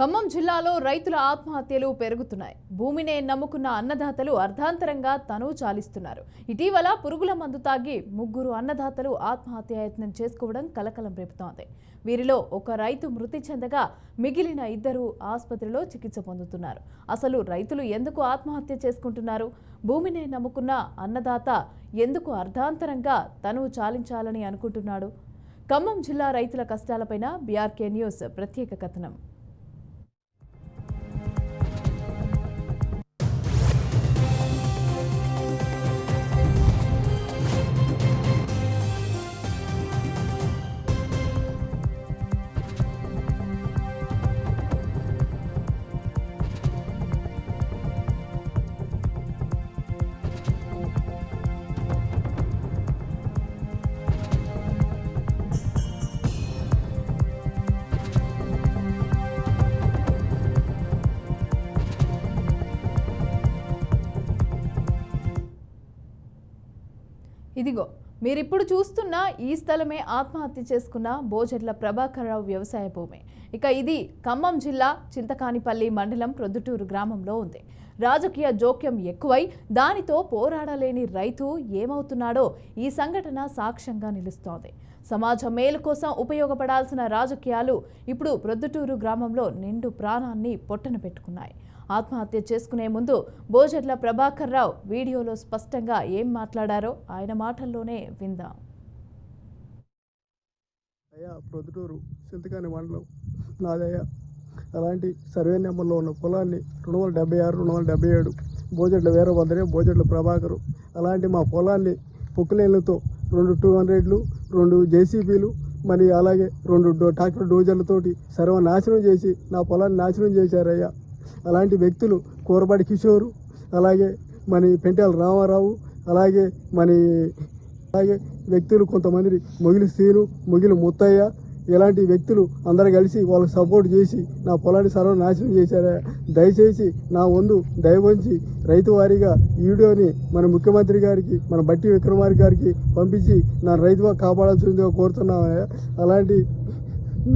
ఖమ్మం జిల్లాలో రైతుల ఆత్మహత్యలు పెరుగుతున్నాయి. భూమినే నమ్ముకున్న అన్నదాతలు అర్ధాంతరంగా తనువు చాలిస్తున్నారు. ఇటీవల పురుగుల మందు తాగి ముగ్గురు అన్నదాతలు ఆత్మహత్యాయత్నం చేసుకోవడం కలకలం రేపుతోంది. వీరిలో ఒక రైతు మృతి చెందగా మిగిలిన ఇద్దరు ఆసుపత్రిలో చికిత్స పొందుతున్నారు. అసలు రైతులు ఎందుకు ఆత్మహత్య చేసుకుంటున్నారు? భూమినే నమ్ముకున్న అన్నదాత ఎందుకు అర్ధాంతరంగా తనువు చాలించాలని అనుకుంటున్నాడు? ఖమ్మం జిల్లా రైతుల కష్టాలపైన బీఆర్కే న్యూస్ ప్రత్యేక కథనం. ఇదిగో మీరిప్పుడు చూస్తున్న ఈ స్థలమే ఆత్మహత్య చేసుకున్న బోజర్ల ప్రభాకర్రావు వ్యవసాయ భూమి. ఇక ఇది ఖమ్మం జిల్లా చింతకానిపల్లి మండలం ప్రొద్దుటూరు గ్రామంలో ఉంది. రాజకీయ జోక్యం ఎక్కువై దానితో పోరాడలేని రైతు ఏమవుతున్నాడో ఈ సంఘటన సాక్ష్యంగా నిలుస్తోంది. సమాజ మేలు కోసం ఉపయోగపడాల్సిన రాజకీయాలు ఇప్పుడు ప్రొద్దుటూరు గ్రామంలో నిండు ప్రాణాన్ని పొట్టన పెట్టుకున్నాయి. ఆత్మహత్య చేసుకునే ముందు బోజట్ల ప్రభాకర్ రావు వీడియోలో స్పష్టంగా ఏం మాట్లాడారో ఆయన మాటల్లోనే విందాం. అయ్యా ప్రొద్దుటూరు సింతకాని మండలం నాదయ్యా. అలాంటి సర్వే నెంబర్లో ఉన్న పొలాన్ని రెండు వందల డెబ్బై ఆరు రెండు వందల డెబ్బై ఏడు వేరే వీరభద్రే బోజెడ్ల ప్రభాకరు అలాంటి మా పొలాన్ని పొక్కులేళ్ళతో రెండు టూ హండ్రెడ్లు రెండు జేసీబీలు మరి అలాగే రెండు డో- ట్రాక్టర్ డోజర్లతోటి సర్వనాశనం చేసి నా పొలాన్ని నాశనం చేశారయ్యా. అలాంటి వ్యక్తులు కూరపాటి కిషోరు అలాగే మన పెంటాల రామారావు అలాగే మన అలాగే వ్యక్తులు కొంతమంది మొగిలి శ్రీను మొగిలి ముత్తయ్య ఇలాంటి వ్యక్తులు అందరూ కలిసి వాళ్ళకి సపోర్ట్ చేసి నా పొలాన్ని సర్వనాశనం చేశారా? దయచేసి నా వందు దయవంచి రైతు వారీగా ఈ వీడియోని మన ముఖ్యమంత్రి గారికి మన బట్టి విక్రమారి గారికి పంపించి నా రైతుగా కాపాడాల్సిందిగా కోరుతున్నామయ్యా అలాంటి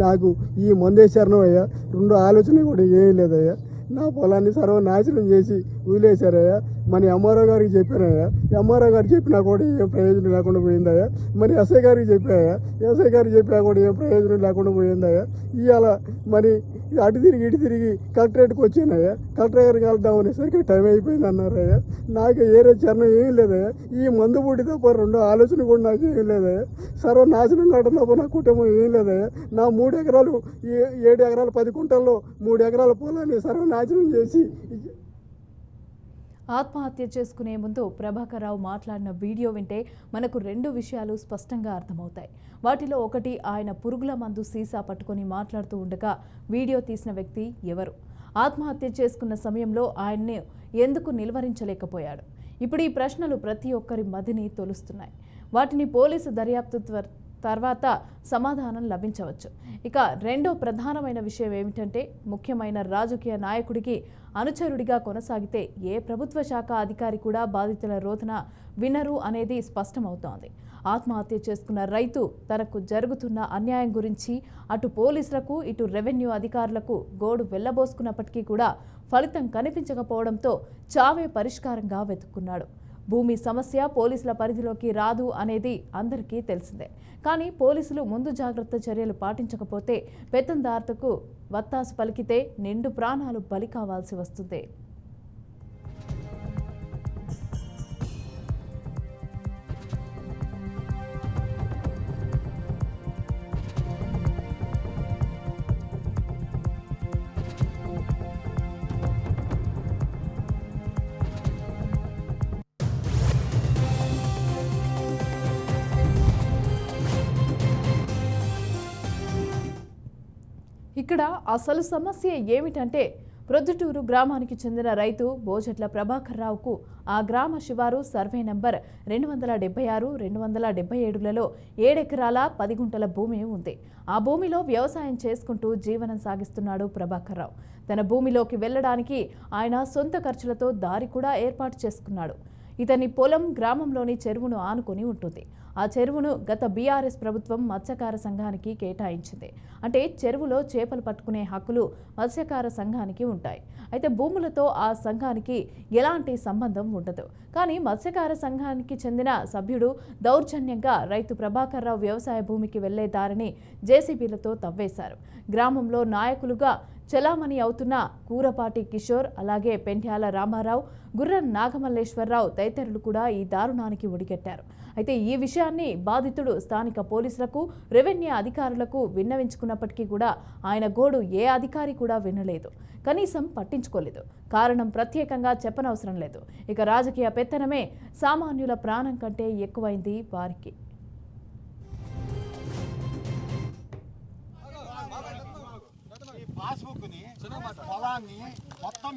నాకు ఈ మందేశారణం అయ్యా రెండు ఆలోచన కూడా ఏమీ లేదయ్యా. నా పొలాన్ని సర్వనాశనం చేసి వదిలేశారయ్యా. మన ఎంఆర్ఓ గారికి చెప్పానయ్యా. ఎంఆర్ఓ గారు చెప్పినా కూడా ఏం ప్రయోజనం లేకుండా పోయిందయ్యా. మరి ఎస్ఐ గారికి చెప్పాయా ఎస్ఐ గారికి చెప్పినా కూడా ఏం ప్రయోజనం లేకుండా పోయిందయ్యా. ఇవాళ మరి అటు తిరిగి ఇటు తిరిగి కలెక్టరేట్కి వచ్చానయ్యా. కలెక్టర్ గారికి వెళ్దాం అనేసరికి టైం అయిపోయింది అన్నారయ్యా నాకు ఏరే చరణం ఏం లేదయ్యా. ఈ మందు పుట్టి తప్ప రెండో ఆలోచన కూడా నాకు ఏం లేదయ్యా. సర్వనాశనం కావడం తప్ప నా కుటుంబం ఏం లేదయ్యా. నా మూడు ఎకరాలు ఏడు ఎకరాలు పది కుంటల్లో మూడు ఎకరాల పొలాన్ని సర్వనాశనం చేసి ఆత్మహత్య చేసుకునే ముందు ప్రభాకర్ రావు మాట్లాడిన వీడియో వింటే మనకు రెండు విషయాలు స్పష్టంగా అర్థమవుతాయి. వాటిలో ఒకటి ఆయన పురుగుల మందు సీసా పట్టుకొని మాట్లాడుతూ ఉండగా వీడియో తీసిన వ్యక్తి ఎవరు? ఆత్మహత్య చేసుకున్న సమయంలో ఆయన్ని ఎందుకు నిలువరించలేకపోయాడు? ఇప్పుడు ఈ ప్రశ్నలు ప్రతి ఒక్కరి మదిని తొలుస్తున్నాయి. వాటిని పోలీసు దర్యాప్తు త్వర తర్వాత సమాధానం లభించవచ్చు. ఇక రెండో ప్రధానమైన విషయం ఏమిటంటే ముఖ్యమైన రాజకీయ నాయకుడికి అనుచరుడిగా కొనసాగితే ఏ ప్రభుత్వ శాఖ అధికారి కూడా బాధితుల రోధన వినరు అనేది స్పష్టమవుతోంది. ఆత్మహత్య చేసుకున్న రైతు తనకు జరుగుతున్న అన్యాయం గురించి అటు పోలీసులకు ఇటు రెవెన్యూ అధికారులకు గోడు వెళ్ళబోసుకున్నప్పటికీ కూడా ఫలితం కనిపించకపోవడంతో చావే పరిష్కారంగా వెతుక్కున్నాడు. భూమి సమస్య పోలీసుల పరిధిలోకి రాదు అనేది అందరికీ తెలిసిందే. కానీ పోలీసులు ముందు జాగ్రత్త చర్యలు పాటించకపోతే పెత్తందార్తకు వత్తాసు పలికితే నిండు ప్రాణాలు బలి కావాల్సి వస్తుంది. ఇక్కడ అసలు సమస్య ఏమిటంటే ప్రొద్దుటూరు గ్రామానికి చెందిన రైతు బోజట్ల ప్రభాకర్ రావుకు ఆ గ్రామ శివారు సర్వే నంబర్ రెండు వందల డెబ్బై ఆరు రెండు వందల డెబ్బై ఏడులలో ఏడెకరాల పది గుంటల భూమి ఉంది. ఆ భూమిలో వ్యవసాయం చేసుకుంటూ జీవనం సాగిస్తున్నాడు ప్రభాకర్ రావు. తన భూమిలోకి వెళ్ళడానికి ఆయన సొంత ఖర్చులతో దారి కూడా ఏర్పాటు చేసుకున్నాడు. ఇతని పొలం గ్రామంలోని చెరువును ఆనుకొని ఉంటుంది. ఆ చెరువును గత బీఆర్ఎస్ ప్రభుత్వం మత్స్యకార సంఘానికి కేటాయించింది. అంటే చెరువులో చేపలు పట్టుకునే హక్కులు మత్స్యకార సంఘానికి ఉంటాయి. అయితే భూములతో ఆ సంఘానికి ఎలాంటి సంబంధం ఉండదు. కానీ మత్స్యకార సంఘానికి చెందిన సభ్యుడు దౌర్జన్యంగా రైతు ప్రభాకర్ రావు వ్యవసాయ భూమికి వెళ్ళే దారిని జేసీబీలతో తవ్వేశారు. గ్రామంలో నాయకులుగా చలామణి అవుతున్న కూరపాటి కిషోర్ అలాగే పెండ్యాల రామారావు గుర్రం నాగమల్లేశ్వరరావు తదితరులు కూడా ఈ దారుణానికి ఒడిగట్టారు. అయితే ఈ విషయాన్ని బాధితుడు స్థానిక పోలీసులకు రెవెన్యూ అధికారులకు విన్నవించుకున్నప్పటికీ కూడా ఆయన గోడు ఏ అధికారి కూడా వినలేదు. కనీసం పట్టించుకోలేదు. కారణం ప్రత్యేకంగా చెప్పనవసరం లేదు. ఇక రాజకీయ పెత్తనమే సామాన్యుల ప్రాణం కంటే ఎక్కువైంది వారికి. పాస్బుక్ పొలాన్ని మొత్తం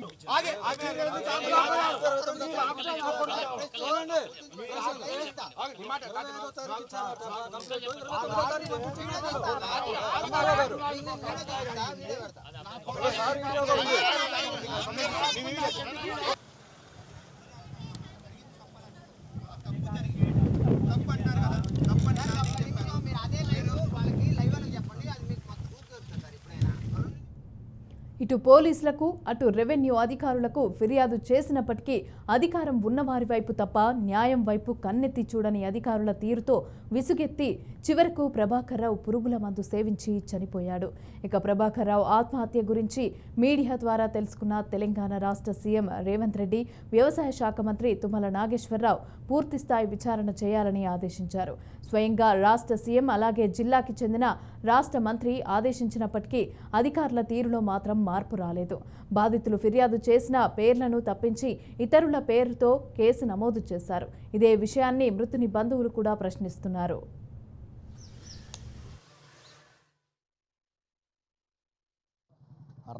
ఇటు పోలీసులకు అటు రెవెన్యూ అధికారులకు ఫిర్యాదు చేసినప్పటికీ అధికారం ఉన్నవారి వైపు తప్ప న్యాయం వైపు కన్నెత్తి చూడని అధికారుల తీరుతో విసుగెత్తి చివరకు ప్రభాకర్ రావు పురుగుల మందు సేవించి చనిపోయాడు. ఇక ప్రభాకర్ రావు ఆత్మహత్య గురించి మీడియా ద్వారా తెలుసుకున్న తెలంగాణ రాష్ట్ర సీఎం రేవంత్ రెడ్డి వ్యవసాయ శాఖ మంత్రి తుమ్మల నాగేశ్వరరావు పూర్తిస్థాయి విచారణ చేయాలని ఆదేశించారు. స్వయంగా రాష్ట్ర సీఎం అలాగే జిల్లాకి చెందిన రాష్ట్ర మంత్రి ఆదేశించినప్పటికీ అధికారుల తీరులో మాత్రం మార్పు రాలేదు. బాధితులు ఫిర్యాదు చేసిన పేర్లను తప్పించి ఇతరుల పేరుతో కేసు నమోదు చేశారు. ఇదే విషయాన్ని మృతుని బంధువులు కూడా ప్రశ్నిస్తున్నారు.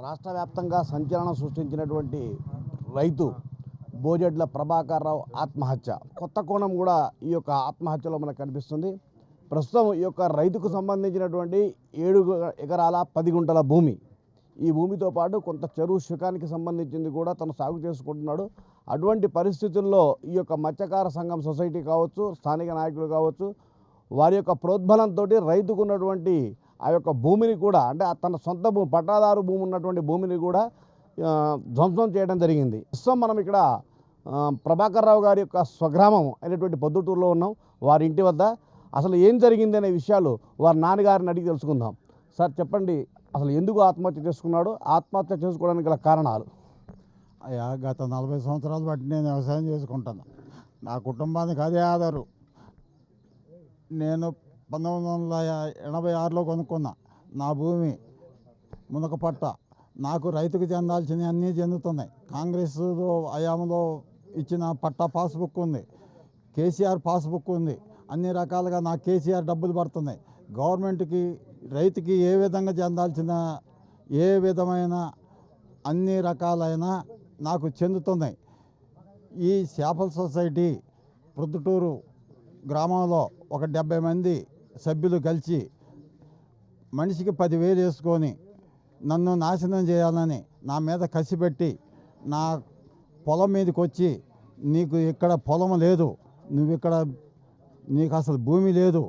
రాష్ట్ర వ్యాప్తంగా సంచలనం సృష్టించినటువంటి రైతు బోజెడ్ల ప్రభాకర్ రావు ఆత్మహత్య. కొత్త కోణం కూడా ఈ యొక్క ఆత్మహత్యలో మనకు కనిపిస్తుంది. ప్రస్తుతం ఈ యొక్క రైతుకు సంబంధించినటువంటి ఏడు ఎకరాల పది గుంటల భూమి ఈ భూమితో పాటు కొంత చెరువు శిఖానికి సంబంధించింది కూడా తను సాగు చేసుకుంటున్నాడు. అటువంటి పరిస్థితుల్లో ఈ యొక్క మత్స్యకార సంఘం సొసైటీ కావచ్చు స్థానిక నాయకులు కావచ్చు వారి యొక్క ప్రోద్బలంతో రైతుకు ఉన్నటువంటి ఆ యొక్క భూమిని కూడా అంటే ఆ తన సొంత భూమి పట్టాదారు భూమి ఉన్నటువంటి భూమిని కూడా ధ్వంసం చేయడం జరిగింది. ప్రస్తుతం మనం ఇక్కడ ప్రభాకర్ రావు గారి యొక్క స్వగ్రామం అయినటువంటి పొద్దుటూరులో ఉన్నాం. వారి ఇంటి వద్ద అసలు ఏం జరిగింది అనే విషయాలు వారి నాన్నగారిని అడిగి తెలుసుకుందాం. సార్ చెప్పండి. అసలు ఎందుకు ఆత్మహత్య చేసుకున్నాడు ఆత్మహత్య చేసుకోవడానికి గల కారణాలు. అయ్యా గత నలభై సంవత్సరాలు బట్టి నేను వ్యవసాయం చేసుకుంటాను. నా కుటుంబానికి అదే ఆధారు. నేను పంతొమ్మిది వందల ఎనభై ఆరులో కొనుక్కున్న. నా భూమి మునక పట్ట. నాకు రైతుకు చెందాల్సినవి అన్నీ చెందుతున్నాయి. కాంగ్రెస్ హయాంలో ఇచ్చిన పట్టా పాస్బుక్ ఉంది. కేసీఆర్ పాస్బుక్ ఉంది. అన్ని రకాలుగా నాకు కేసీఆర్ డబ్బులు పడుతున్నాయి. గవర్నమెంట్కి రైతుకి ఏ విధంగా చెందాల్సిన ఏ విధమైన అన్ని రకాలైన నాకు చెందుతున్నాయి. ఈ చేపల సొసైటీ ప్రొద్దుటూరు గ్రామంలో ఒక డెబ్బై మంది సభ్యులు కలిసి మనిషికి పదివేలు వేసుకొని నన్ను నాశనం చేయాలని నా మీద కసిపెట్టి నా పొలం మీదకి వచ్చి నీకు ఇక్కడ పొలం లేదు నువ్వు ఇక్కడ నీకు అసలు భూమి లేదు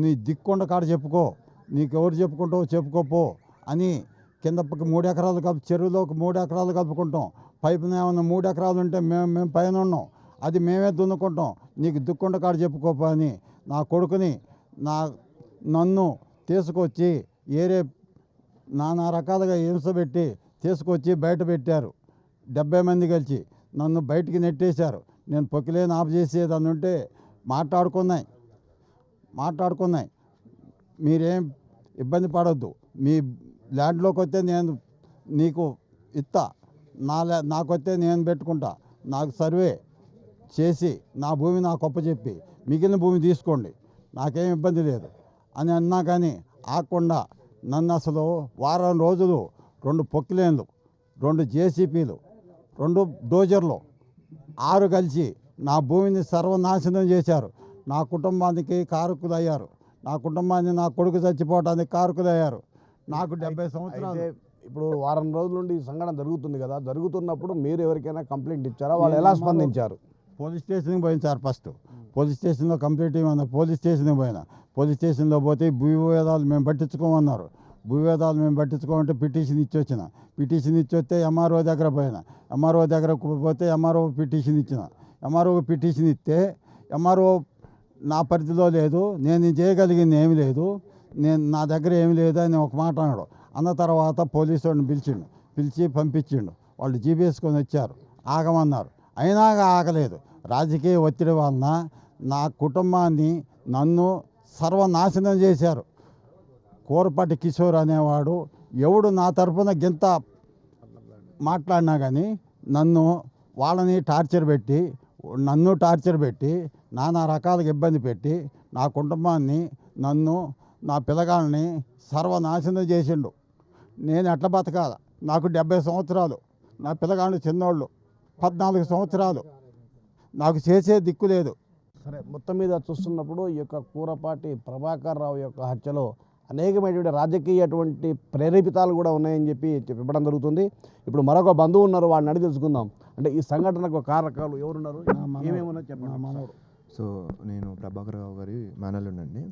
నీ దిక్కొండ కాడ చెప్పుకో నీకు ఎవరు చెప్పుకోపో అని కింద పక్క మూడు ఎకరాలు కలుపు చెరువులో ఒక మూడు ఎకరాలు కలుపుకుంటాం. పైపున ఏమన్నా మూడు ఎకరాలు ఉంటే మేము మేము పైన ఉన్నాం. అది మేమే దున్నుకుంటాం. నీకు దుక్కుండ కాడ చెప్పుకోపో అని నా కొడుకుని నా నన్ను తీసుకొచ్చి ఏరే నానా రకాలుగా హింసపెట్టి తీసుకొచ్చి బయట పెట్టారు. డెబ్బై మంది కలిసి నన్ను బయటికి నెట్టేశారు. నేను పొక్కిలేని ఆపు చేసేదాన్ని ఉంటే మాట్లాడుకున్నాయి. మాట్లాడుకున్నాయి. మీరేం ఇబ్బంది పడొద్దు. మీ ల్యాండ్లోకి వస్తే నేను నీకు ఇస్తా నా ల్యా నాకు వస్తే నేను పెట్టుకుంటా. నాకు సర్వే చేసి నా భూమి నాకు అప్పచెప్పి. మిగిలిన భూమి తీసుకోండి. నాకేం ఇబ్బంది లేదు. అని అన్నా కానీ ఆకుండా నన్ను అసలు వారం రోజులు రెండు పొక్కిలేన్లు రెండు జేసీపీలు రెండు డోజర్లు ఆరు కలిసి నా భూమిని సర్వనాశనం చేశారు. నా కుటుంబానికి కారకులు అయ్యారు నా కుటుంబాన్ని నా కొడుకు చచ్చిపోవడానికి కారకులు అయ్యారు నాకు డెబ్బై సంవత్సరాలు. ఇప్పుడు వారం రోజుల నుండి ఈ సంఘటన జరుగుతుంది కదా. జరుగుతున్నప్పుడు మీరు ఎవరికైనా కంప్లైంట్ ఇచ్చారా? వాళ్ళు ఎలా స్పందించారు? పోలీస్ స్టేషన్కి పోయింది సార్ ఫస్ట్. పోలీస్ స్టేషన్లో కంప్లీట్ ఇవ్వమన్నారు. పోలీస్ స్టేషన్కి పోయినా. పోలీస్ స్టేషన్లో పోతే భూవివాదాలు మేము పట్టించుకోమన్నారు. భూవివాదాలు మేము పట్టించుకోమంటే పిటిషన్ ఇచ్చి వచ్చిన. పిటిషన్ ఇచ్చి వస్తే ఎంఆర్ఓ దగ్గర పోయినా. ఎంఆర్ఓ దగ్గర పోతే ఎంఆర్ఓ పిటిషన్ ఇచ్చిన. ఎంఆర్ఓ పిటిషన్ ఇస్తే ఎంఆర్ఓ నా పరిధిలో లేదు నేను చేయగలిగింది ఏమీ లేదు నేను నా దగ్గర ఏమీ లేదు అని ఒక మాట అన్నాడు. అన్న తర్వాత పోలీసు వాడిని పిలిచిండు పిలిచి పంపించిండు. వాళ్ళు జీబీఎస్కొని వచ్చారు ఆగమన్నారు. అయినా ఆగలేదు. రాజకీయ ఒత్తిడి వలన నా కుటుంబాన్ని నన్ను సర్వనాశనం చేశారు. కోరపాటి కిషోర్ అనేవాడు ఎవడు నా తరపున గింత మాట్లాడినా కానీ నన్ను వాళ్ళని టార్చర్ పెట్టి నన్ను టార్చర్ పెట్టి నానా రకాలుగా ఇబ్బంది పెట్టి నా కుటుంబాన్ని నన్ను నా పిల్లగాల్ని సర్వనాశనం చేసిండు. నేను ఎట్లా బతకాల? నాకు డెబ్బై సంవత్సరాలు. నా పిల్లగాళ్ళు చిన్నోళ్ళు. పద్నాలుగు సంవత్సరాలు. నాకు చేసే దిక్కు లేదు. సరే మొత్తం మీద చూస్తున్నప్పుడు ఈ యొక్క కూరపాటి ప్రభాకర్ రావు యొక్క హత్యలో అనేకమైనటువంటి రాజకీయటువంటి ప్రేరేపితాలు కూడా ఉన్నాయని చెప్పి చెప్పడం జరుగుతుంది. ఇప్పుడు మరొక బంధువు ఉన్నారు వాడిని అడిగి తెలుసుకుందాం. అంటే ఈ సంఘటనకు కారకాలు ఎవరున్నారు. ఏమేమన్నా చెప్పండి. సో నేను ప్రభాకర్ రావు గారి మేనల్లుండండి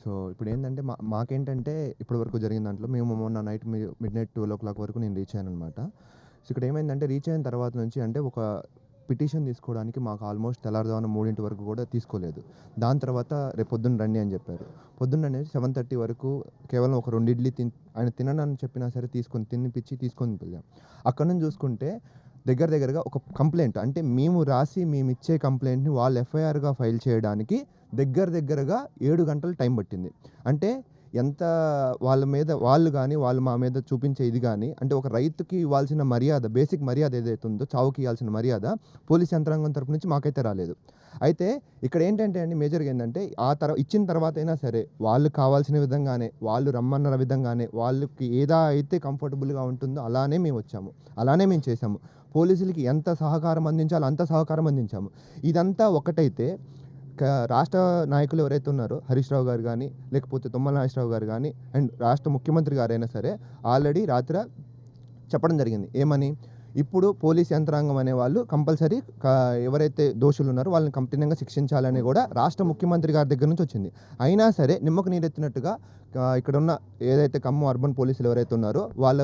సో ఇప్పుడు ఏంటంటే మా మాకేంటంటే ఇప్పటి వరకు జరిగిన దాంట్లో మేము మొన్న night midnight twelve o'clock వరకు నేను రీచ్ అయ్యాను అనమాట సో ఇక్కడ ఏమైందంటే రీచ్ అయిన తర్వాత నుంచి అంటే ఒక పిటిషన్ తీసుకోవడానికి మాకు ఆల్మోస్ట్ తెల్లారుదామన్న మూడింటి వరకు కూడా తీసుకోలేదు. దాని తర్వాత రేపు పొద్దున్న రండి అని చెప్పారు. పొద్దున్న అనేది సెవెన్ థర్టీ వరకు కేవలం ఒక రెండు ఇడ్లీ తిన్ ఆయన తిననని చెప్పినా సరే తీసుకొని తినిపించి తీసుకొని వెళ్ళాం. అక్కడ నుంచి చూసుకుంటే దగ్గర దగ్గరగా ఒక కంప్లైంట్. అంటే మేము రాసి మేము ఇచ్చే కంప్లైంట్ని వాళ్ళు ఎఫ్ఐఆర్గా ఫైల్ చేయడానికి దగ్గర దగ్గరగా ఏడు గంటలు టైం పట్టింది. అంటే ఎంత వాళ్ళ మీద వాళ్ళు కానీ వాళ్ళు మా మీద చూపించే ఇది కానీ అంటే ఒక రైతుకి ఇవ్వాల్సిన మర్యాద బేసిక్ మర్యాద ఏదైతే ఉందో చావుకి ఇవ్వాల్సిన మర్యాద పోలీస్ యంత్రాంగం తరపు నుంచి మాకైతే రాలేదు. అయితే ఇక్కడ ఏంటంటే అండి మేజర్గా ఏంటంటే ఆ తర్వాత ఇచ్చిన తర్వాత అయినా సరే వాళ్ళు కావాల్సిన విధంగానే వాళ్ళు రమ్మన్న విధంగానే వాళ్ళకి ఏదా అయితే కంఫర్టబుల్గా ఉంటుందో అలానే మేము వచ్చాము. అలానే మేము చేసాము పోలీసులకి ఎంత సహకారం అందించాలో అంత సహకారం అందించాము. ఇదంతా ఒకటైతే రాష్ట్ర నాయకులు ఎవరైతే ఉన్నారో హరీష్ రావు గారు కానీ లేకపోతే తుమ్మల నాగేశ్వరరావు గారు కానీ అండ్ రాష్ట్ర ముఖ్యమంత్రి గారైనా సరే ఆల్రెడీ రాత్రి చెప్పడం జరిగింది. ఏమని? ఇప్పుడు పోలీస్ యంత్రాంగం అనే వాళ్ళు కంపల్సరీ ఎవరైతే దోషులు ఉన్నారో వాళ్ళని కంప్లీట్గా శిక్షించాలని కూడా రాష్ట్ర ముఖ్యమంత్రి గారి దగ్గర నుంచి వచ్చింది. అయినా సరే నిమ్మకు నీరెత్తినట్టుగా ఇక్కడ ఉన్న ఏదైతే ఖమ్మం అర్బన్ పోలీసులు ఎవరైతే ఉన్నారో వాళ్ళ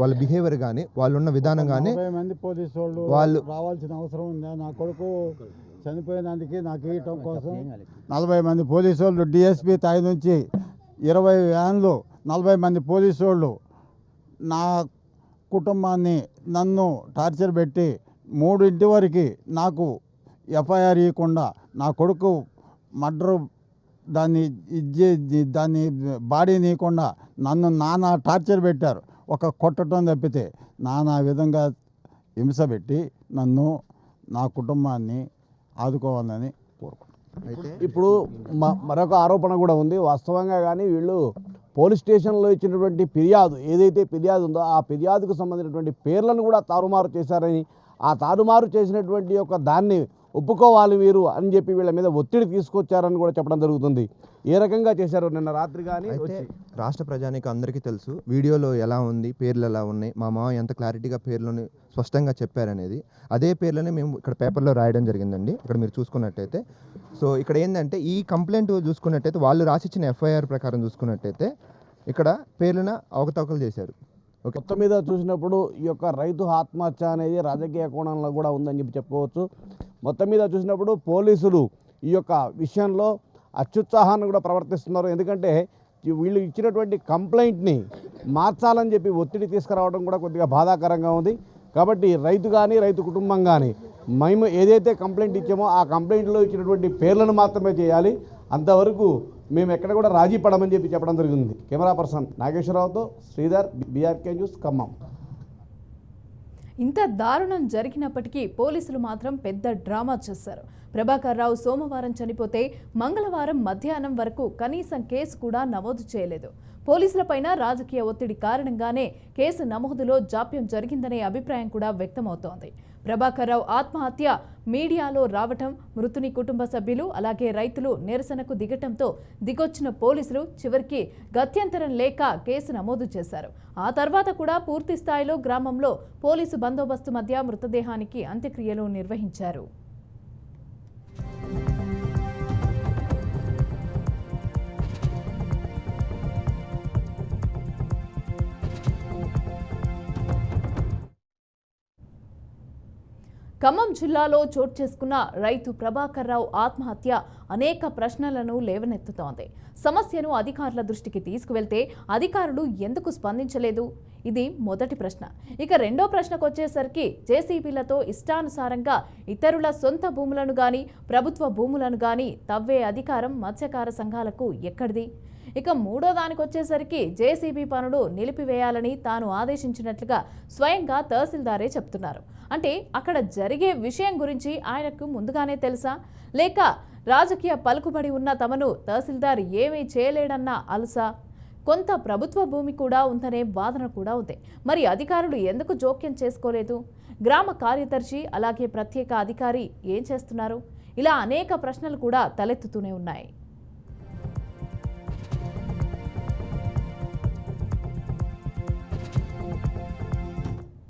వాళ్ళ బిహేవియర్ కానీ వాళ్ళు ఉన్న విధానం కానీ మంది పోలీసు వాళ్ళు వాళ్ళు- రావాల్సిన అవసరం ఉందా? నా కొడుకు చనిపోయినందుకు నాకు ఇవ్వటం కోసం నలభై మంది పోలీసు వాళ్ళు డిఎస్పీ స్థాయి నుంచి ఇరవై వ్యాన్లు నలభై మంది పోలీసు వాళ్ళు నా కుటుంబాన్ని నన్ను టార్చర్ పెట్టి మూడింటి వరకు నాకు ఎఫ్ఐఆర్ ఇవ్వకుండా నా కొడుకు మర్డర్ దాన్ని ఇచ్చే దాన్ని బాడీ నీయకుండా నన్ను నానా టార్చర్ పెట్టారు. ఒక కొట్టడం తప్పితే నానా విధంగా హింస పెట్టి నన్ను నా కుటుంబాన్ని ఆదుకోవాలని కోరుకుంటున్నాను. అయితే ఇప్పుడు మ- మరొక ఆరోపణ కూడా ఉంది. వాస్తవంగా కానీ వీళ్ళు పోలీస్ స్టేషన్లో ఇచ్చినటువంటి ఫిర్యాదు ఏదైతే ఫిర్యాదు ఉందో ఆ ఫిర్యాదుకు సంబంధించినటువంటి పేర్లను కూడా తారుమారు చేశారని ఆ తారుమారు చేసినటువంటి యొక్క దాన్ని ఒప్పుకోవాలి మీరు అని చెప్పి వీళ్ళ మీద ఒత్తిడి తీసుకొచ్చారని కూడా చెప్పడం జరుగుతుంది. ఏ రకంగా చేశారు నిన్న రాత్రి కానీ రాష్ట్ర ప్రజానికి అందరికీ తెలుసు వీడియోలో ఎలా ఉంది పేర్లు ఎలా ఉన్నాయి మా మామ ఎంత క్లారిటీగా పేర్లను స్పష్టంగా చెప్పారనేది. అదే పేర్లనే మేము ఇక్కడ పేపర్లో రాయడం జరిగిందండి ఇక్కడ మీరు చూసుకున్నట్టయితే. సో ఇక్కడ ఏంటంటే ఈ కంప్లైంట్ చూసుకున్నట్టయితే వాళ్ళు రాసిచ్చిన ఎఫ్ఐఆర్ ప్రకారం చూసుకున్నట్టయితే ఇక్కడ పేర్లను అవకతవకలు చేశారు. మొత్తం మీద చూసినప్పుడు ఈ యొక్క రైతు ఆత్మహత్య అనేది రాజకీయ కోణంలో కూడా ఉందని చెప్పి చెప్పుకోవచ్చు. మొత్తం మీద చూసినప్పుడు పోలీసులు ఈ యొక్క విషయంలో అత్యుత్సాహాన్ని కూడా ప్రవర్తిస్తున్నారు. ఎందుకంటే వీళ్ళు ఇచ్చినటువంటి కంప్లైంట్ని మార్చాలని చెప్పి ఒత్తిడి తీసుకురావడం కూడా కొద్దిగా బాధాకరంగా ఉంది. కాబట్టి రైతు కానీ రైతు కుటుంబం కానీ మేము ఏదైతే కంప్లైంట్ ఇచ్చామో ఆ కంప్లైంట్లో ఇచ్చినటువంటి పేర్లను మాత్రమే చేయాలి. అంతవరకు మేము ఎక్కడ కూడా రాజీ పడమని చెప్పి చెప్పడం జరిగింది. కెమెరా పర్సన్ నాగేశ్వరరావుతో శ్రీధర్ బీఆర్కే న్యూస్ ఖమ్మం. ఇంత దారుణం జరిగినప్పటికీ పోలీసులు మాత్రం పెద్ద డ్రామా చేశారు. ప్రభాకర్ రావు సోమవారం చనిపోతే మంగళవారం మధ్యాహ్నం వరకు కనీసం కేసు కూడా నమోదు చేయలేదు. పోలీసులపైన రాజకీయ ఒత్తిడి కారణంగానే కేసు నమోదులో జాప్యం జరిగిందనే అభిప్రాయం కూడా వ్యక్తమవుతోంది. ప్రభాకర్రావు ఆత్మహత్య మీడియాలో రావటం మృతుని కుటుంబ సభ్యులు అలాగే రైతులు నిరసనకు దిగటంతో దిగొచ్చిన పోలీసులు చివరికి గత్యంతరం లేక కేసు నమోదు చేశారు. ఆ తర్వాత కూడా పూర్తి స్థాయిలో గ్రామంలో పోలీసు బందోబస్తు మధ్య మృతదేహానికి అంత్యక్రియలు నిర్వహించారు. ఖమ్మం జిల్లాలో చోటు చేసుకున్న రైతు ప్రభాకర్ రావు ఆత్మహత్య అనేక ప్రశ్నలను లేవనెత్తుతోంది. సమస్యను అధికారుల దృష్టికి తీసుకువెళ్తే అధికారులు ఎందుకు స్పందించలేదు? ఇది మొదటి ప్రశ్న. ఇక రెండో ప్రశ్నకు వచ్చేసరికి జేసీబీలతో ఇష్టానుసారంగా ఇతరుల సొంత భూములను గాని ప్రభుత్వ భూములను గాని తవ్వే అధికారం మత్స్యకార సంఘాలకు ఎక్కడిది? ఇక మూడో దానికి వచ్చేసరికి జేసీబీ పనులు నిలిపివేయాలని తాను ఆదేశించినట్లుగా స్వయంగా తహసీల్దారే చెప్తున్నారు. అంటే అక్కడ జరిగే విషయం గురించి ఆయనకు ముందుగానే తెలుసా? లేక రాజకీయ పలుకుబడి ఉన్న తమను తహసీల్దార్ ఏమీ చేయలేడన్న అలసా? కొంత ప్రభుత్వ భూమి కూడా ఉందనే వాదన కూడా ఉంది. మరి అధికారులు ఎందుకు జోక్యం చేసుకోలేదు? గ్రామ కార్యదర్శి అలాగే ప్రత్యేక అధికారి ఏం చేస్తున్నారు? ఇలా అనేక ప్రశ్నలు కూడా తలెత్తుతూనే ఉన్నాయి.